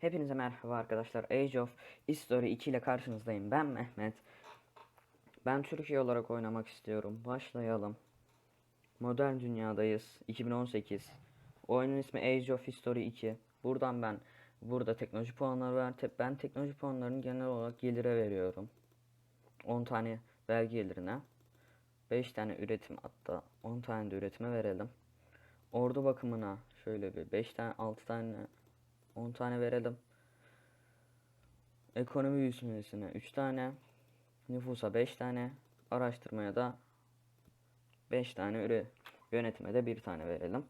Hepinize merhaba arkadaşlar. Age of History 2 ile karşınızdayım. Ben Mehmet. Ben Türkiye olarak oynamak istiyorum. Başlayalım. Modern dünyadayız. 2018. Oyunun ismi Age of History 2. Buradan ben burada teknoloji puanları. Te- ben teknoloji puanlarını genel olarak gelire veriyorum. 10 tane vergi gelirine. 5 tane üretim hatta 10 tane de üretime verelim. Ordu bakımına şöyle bir 5 tane 6 tane 10 tane verelim. Ekonomi büyüsüne 3 tane. Nüfusa 5 tane. Araştırmaya da 5 tane üre yönetime de 1 tane verelim.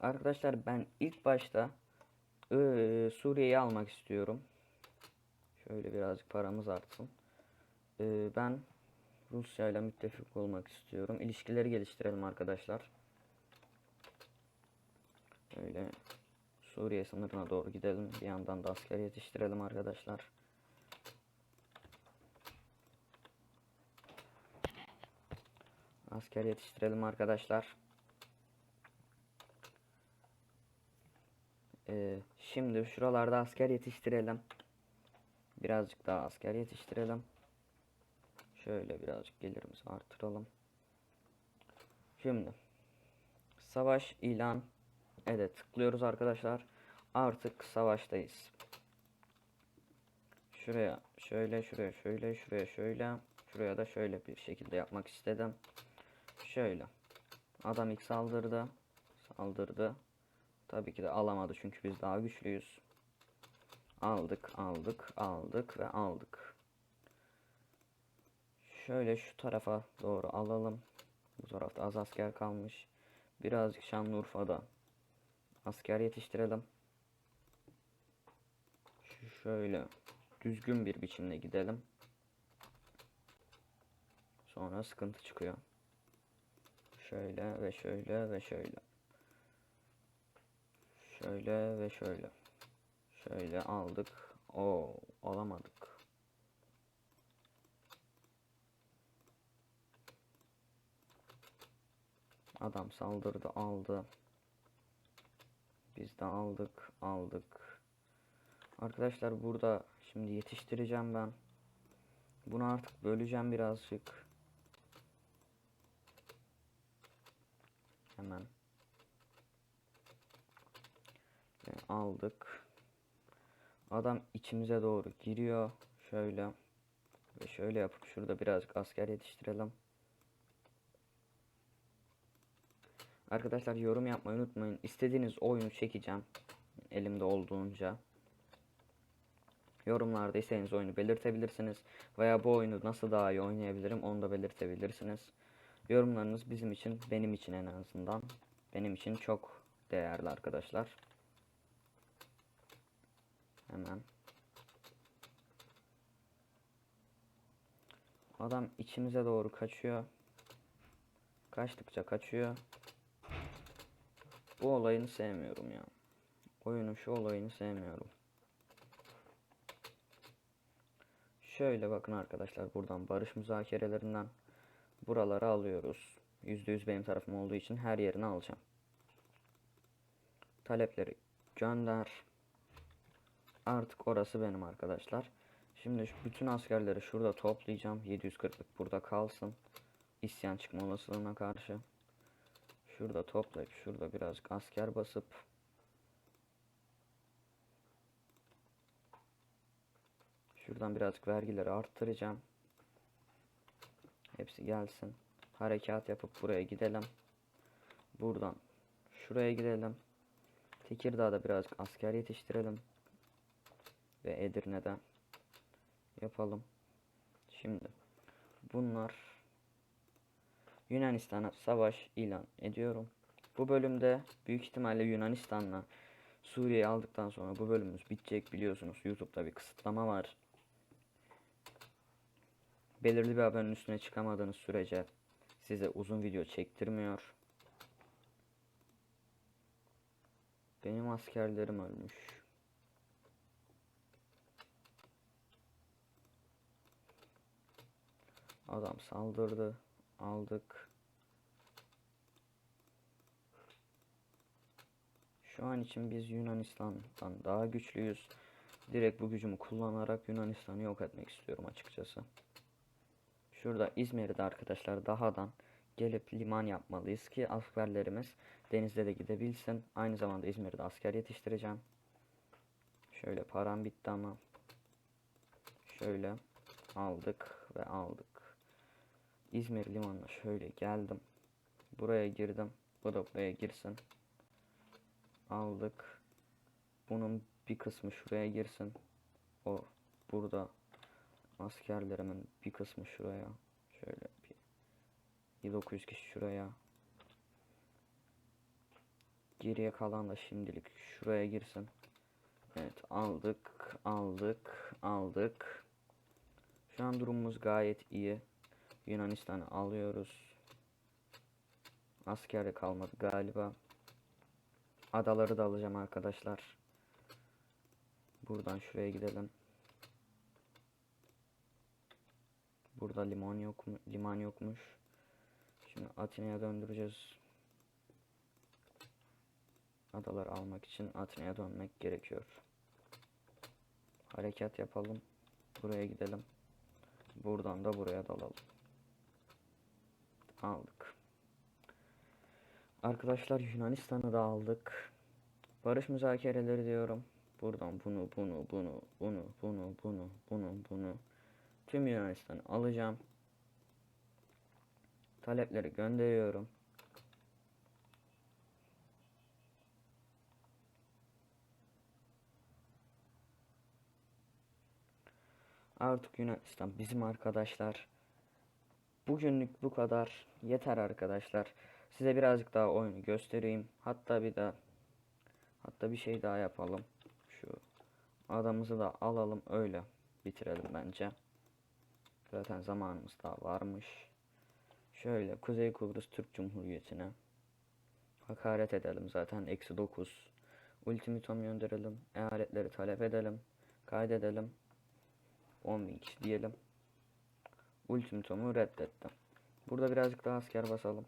Arkadaşlar ben ilk başta eee, Suriye'yi almak istiyorum. Şöyle birazcık paramız artsın. Eee, ben Rusya ile müttefik olmak istiyorum. İlişkileri geliştirelim arkadaşlar. Öyle Suriye sınırına doğru gidelim. Bir yandan da asker yetiştirelim arkadaşlar. Asker yetiştirelim arkadaşlar. Ee, şimdi şuralarda asker yetiştirelim. Birazcık daha asker yetiştirelim. Şöyle birazcık gelirimizi artıralım. Şimdi savaş ilan Evet tıklıyoruz arkadaşlar. Artık savaştayız. Şuraya şöyle şuraya şöyle şuraya şöyle şuraya da şöyle bir şekilde yapmak istedim. Şöyle. Adam ilk saldırdı. Saldırdı. Tabii ki de alamadı çünkü biz daha güçlüyüz. Aldık, aldık, aldık ve aldık. Şöyle şu tarafa doğru alalım. Bu tarafta az asker kalmış. Birazcık Şanlıurfa'da asker yetiştirelim. Şöyle düzgün bir biçimde gidelim. Sonra sıkıntı çıkıyor. Şöyle ve şöyle ve şöyle. Şöyle ve şöyle. Şöyle aldık. O alamadık. Adam saldırdı aldı. De aldık aldık. Arkadaşlar burada şimdi yetiştireceğim ben. Bunu artık böleceğim birazcık. Hemen. Ve aldık. Adam içimize doğru giriyor. Şöyle. Ve şöyle yapıp şurada birazcık asker yetiştirelim. Arkadaşlar yorum yapmayı unutmayın. İstediğiniz oyunu çekeceğim. Elimde olduğunca. Yorumlarda istediğiniz oyunu belirtebilirsiniz. Veya bu oyunu nasıl daha iyi oynayabilirim onu da belirtebilirsiniz. Yorumlarınız bizim için, benim için en azından. Benim için çok değerli arkadaşlar. Hemen. Adam içimize doğru kaçıyor. Kaçtıkça kaçıyor. Bu olayını sevmiyorum ya. Oyunun şu olayını sevmiyorum. Şöyle bakın arkadaşlar buradan barış müzakerelerinden buraları alıyoruz. %100 benim tarafım olduğu için her yerini alacağım. Talepleri gönder. Artık orası benim arkadaşlar. Şimdi şu bütün askerleri şurada toplayacağım. 740'lık burada kalsın. İsyan çıkma olasılığına karşı. Şurada toplayıp şurada birazcık asker basıp Şuradan birazcık vergileri arttıracağım. Hepsi gelsin. Harekat yapıp buraya gidelim. Buradan şuraya gidelim. Tekirdağ'da birazcık asker yetiştirelim. Ve Edirne'de yapalım. Şimdi bunlar Yunanistan'a savaş ilan ediyorum. Bu bölümde büyük ihtimalle Yunanistan'la Suriye'yi aldıktan sonra bu bölümümüz bitecek biliyorsunuz. YouTube'da bir kısıtlama var. Belirli bir haberin üstüne çıkamadığınız sürece size uzun video çektirmiyor. Benim askerlerim ölmüş. Adam saldırdı. Aldık. Şu an için biz Yunanistan'dan daha güçlüyüz. Direkt bu gücümü kullanarak Yunanistan'ı yok etmek istiyorum açıkçası. Şurada İzmir'de arkadaşlar dahadan gelip liman yapmalıyız ki askerlerimiz denizde de gidebilsin. Aynı zamanda İzmir'de asker yetiştireceğim. Şöyle param bitti ama. Şöyle aldık ve aldık. İzmir limanına şöyle geldim. Buraya girdim. Bu da buraya girsin. Aldık. Bunun bir kısmı şuraya girsin. O burada askerlerimin bir kısmı şuraya. Şöyle bir 900 kişi şuraya. Geriye kalan da şimdilik şuraya girsin. Evet aldık, aldık, aldık. Şu an durumumuz gayet iyi. Yunanistan'ı alıyoruz. Asker de kalmadı galiba. Adaları da alacağım arkadaşlar. Buradan şuraya gidelim. Burada liman yok mu? Liman yokmuş. Şimdi Atina'ya döndüreceğiz. Adaları almak için Atina'ya dönmek gerekiyor. Harekat yapalım. Buraya gidelim. Buradan da buraya dalalım. Aldık. Arkadaşlar Yunanistan'ı da aldık. Barış müzakereleri diyorum. Buradan bunu, bunu, bunu, bunu, bunu, bunu, bunu, bunu. Tüm Yunanistan'ı alacağım. Talepleri gönderiyorum. Artık Yunanistan bizim arkadaşlar. Bugünlük bu kadar. Yeter arkadaşlar. Size birazcık daha oyunu göstereyim. Hatta bir daha hatta bir şey daha yapalım. Şu adamımızı da alalım öyle bitirelim bence. Zaten zamanımız daha varmış. Şöyle Kuzey Kıbrıs Türk Cumhuriyeti'ne hakaret edelim zaten eksi 9 ultimatum gönderelim eyaletleri talep edelim kaydedelim 10.000 kişi diyelim ultimatumu reddettim burada birazcık daha asker basalım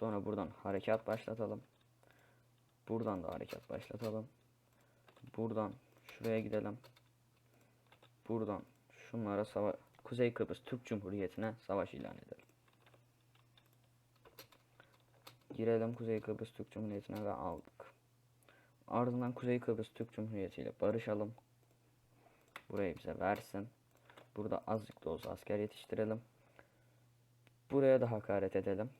sonra buradan harekat başlatalım buradan da harekat başlatalım buradan şuraya gidelim buradan şunlara sava Kuzey Kıbrıs Türk Cumhuriyeti'ne savaş ilan edelim girelim Kuzey Kıbrıs Türk Cumhuriyeti'ne ve aldık. Ardından Kuzey Kıbrıs Türk Cumhuriyeti ile barışalım. Burayı bize versin. Burada azıcık da olsa asker yetiştirelim. Buraya da hakaret edelim.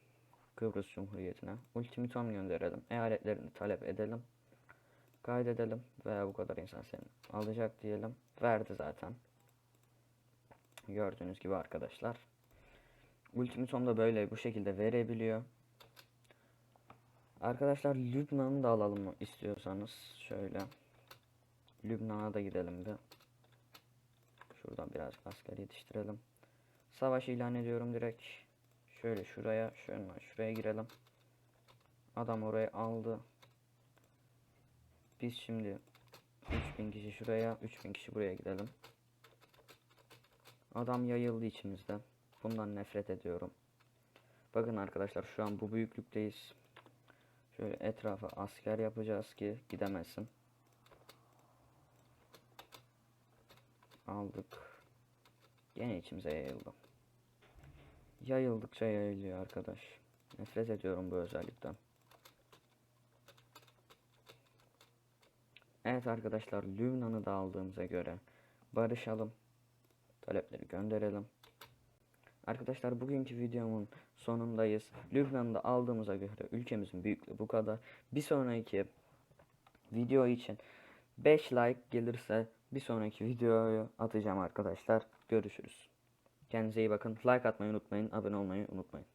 Kıbrıs Cumhuriyeti'ne. Ultimatum gönderelim. Eyaletlerini talep edelim. Kaydedelim. Veya bu kadar insan seni alacak diyelim. Verdi zaten. Gördüğünüz gibi arkadaşlar. Ultimatum da böyle bu şekilde verebiliyor. Arkadaşlar Lübnan'ı da alalım istiyorsanız şöyle. Lübnan'a da gidelim bir. Şuradan biraz asker yetiştirelim. Savaş ilan ediyorum direkt. Şöyle şuraya, şöyle şuraya girelim. Adam orayı aldı. Biz şimdi 3000 kişi şuraya, 3000 kişi buraya gidelim. Adam yayıldı içimizde. Bundan nefret ediyorum. Bakın arkadaşlar şu an bu büyüklükteyiz. Şöyle etrafa asker yapacağız ki gidemesin. Aldık. Gene içimize yayıldı. Yayıldıkça yayılıyor arkadaş. Nefret ediyorum bu özellikten. Evet arkadaşlar Lübnan'ı da aldığımıza göre barışalım. Talepleri gönderelim. Arkadaşlar bugünkü videomun sonundayız. Lübnan'ı da aldığımıza göre ülkemizin büyüklüğü bu kadar. Bir sonraki video için 5 like gelirse bir sonraki videoyu atacağım arkadaşlar. Görüşürüz. Kendinize iyi bakın. Like atmayı unutmayın. Abone olmayı unutmayın.